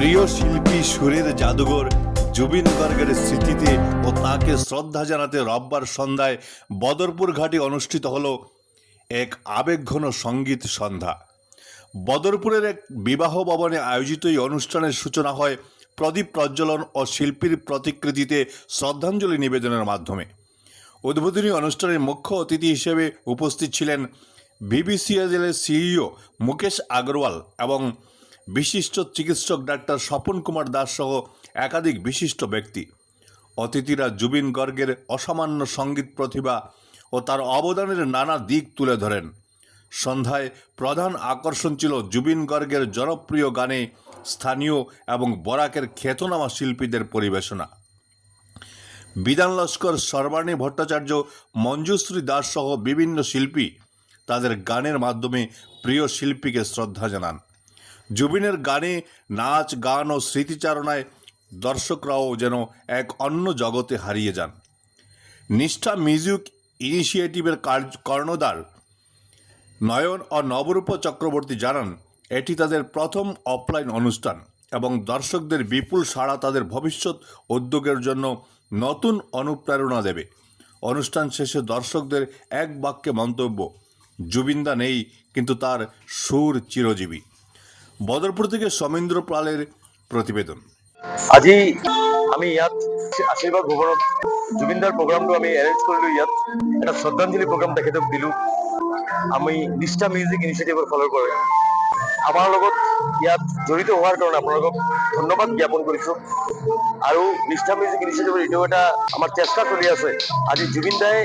প্রিয় শিল্পী সুরের জাদুঘর জুবিন গর্গের স্মৃতিতে ও তাকে শ্রদ্ধা জানাতে রববার সন্ধ্যায় বদরপুর ঘাটে অনুষ্ঠিত হল এক আবেগঘন সংগীত সন্ধ্যা। বদরপুরের এক বিবাহ ভবনে আয়োজিত এই অনুষ্ঠানের সূচনা হয় প্রদীপ প্রজ্বলন ও শিল্পীর প্রতিকৃতিতে শ্রদ্ধাঞ্জলি নিবেদনের মাধ্যমে। উদ্বোধনী অনুষ্ঠানের মুখ্য অতিথি হিসেবে উপস্থিত ছিলেন বিবিসিএল সিইও মুকেশ আগরওয়াল এবং বিশিষ্ট চিকিৎসক ডাক্তার স্বপন কুমার দাস সহ একাধিক বিশিষ্ট ব্যক্তি। অতিথিরা জুবিন গর্গের অসামান্য সংগীত প্রতিভা ও তার অবদানের নানা দিক তুলে ধরেন। সন্ধ্যায় প্রধান আকর্ষণ ছিল জুবিন গর্গের জনপ্রিয় গানে স্থানীয় এবং বরাকের খ্যাতনামা শিল্পীদের পরিবেশনা। বিধান লস্কর সর্বাণী ভট্টাচার্য, মঞ্জুশ্রী দাস সহ বিভিন্ন শিল্পী তাদের গানের মাধ্যমে প্রিয় শিল্পীকে শ্রদ্ধা জানান। জুবিনের গানে নাচ, গান ও স্মৃতিচারণায় দর্শকরাও যেন এক অন্য জগতে হারিয়ে যান। নিষ্ঠা মিউজিক ইনিশিয়েটিভের কার্য, কর্ণধার নয়ন ও নবরূপ চক্রবর্তী জানান, এটি তাদের প্রথম অফলাইন অনুষ্ঠান এবং দর্শকদের বিপুল সাড়া তাদের ভবিষ্যৎ উদ্যোগের জন্য নতুন অনুপ্রেরণা দেবে। অনুষ্ঠান শেষে দর্শকদের এক বাক্যে মন্তব্য, জুবিনদা নেই, কিন্তু তার সুর চিরজীবী। বদরপুর থেকে সমীন্দ্র পালের প্ৰতিবেদন আজি আমি ইয়াত আশীৰ্বাদ ভৱনত জুবিনদাৰ প্ৰগ্ৰামটো আমি এৰেঞ্জ কৰিলো। ইয়াত এটা শ্ৰদ্ধাঞ্জলি প্ৰগ্ৰাম তেখেতক দিলো। আমি নিষ্ঠা মিউজিক ইনিচিয়েটিভৰ ফালৰ পৰা। আমাৰ লগত ইয়াত জড়িত হোৱাৰ কাৰণে আপোনালোকক ধন্যবাদ জ্ঞাপন কৰিছো। আৰু নিষ্ঠা মিউজিক ইনিচিয়েটিভৰ এইটো এটা আমাৰ চেষ্টা চলি আছে। আজি জুবিন দাই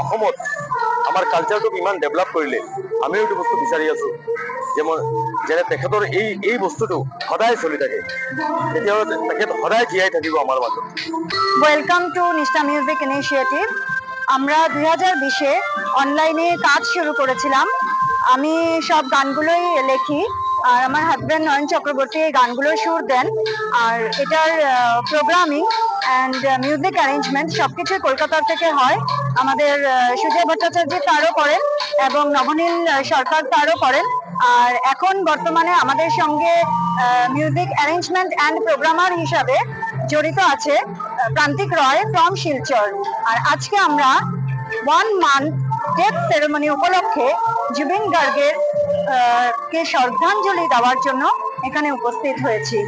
অসমত আমাৰ কালচাৰটোক ইমান ডেভেলপ কৰিলে, আমিও এইটো বস্তু বিচাৰি আছো। যে তেখেতৰ এই এই বস্তুটো সদায় চলি থাকে। তেখেত সদায় জীয়াই থাকিব আমাৰ মাজত। Welcome to Nishtha music initiative আমরা দুই হাজার বিশে অনলাইনে কাজ শুরু করেছিলাম। আমি সব গানগুলোই লেখি। আর আমার হাজব্যান্ড নয়ন চক্রবর্তী এই গানগুলোর সুর দেন। আর এটার প্রোগ্রামিং অ্যান্ড মিউজিক অ্যারেঞ্জমেন্ট সবকিছু কলকাতা থেকে হয়। আমাদের সুজয় ভট্টাচার্য তারও করেন এবং নবনীল সরকার তারও করেন। আর এখন বর্তমানে আমাদের সঙ্গে মিউজিক অ্যারেঞ্জমেন্ট অ্যান্ড প্রোগ্রামার হিসাবে জড়িত আছে প্রান্তিক রয় ফ্রম শিলচর। আর আজকে আমরা ওয়ান মান্থ ডেথ সেরেমনি উপলক্ষে জুবিন গার্গের কে শ্রদ্ধাঞ্জলি দেওয়ার জন্য এখানে উপস্থিত হয়েছি।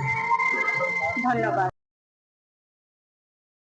ধন্যবাদ।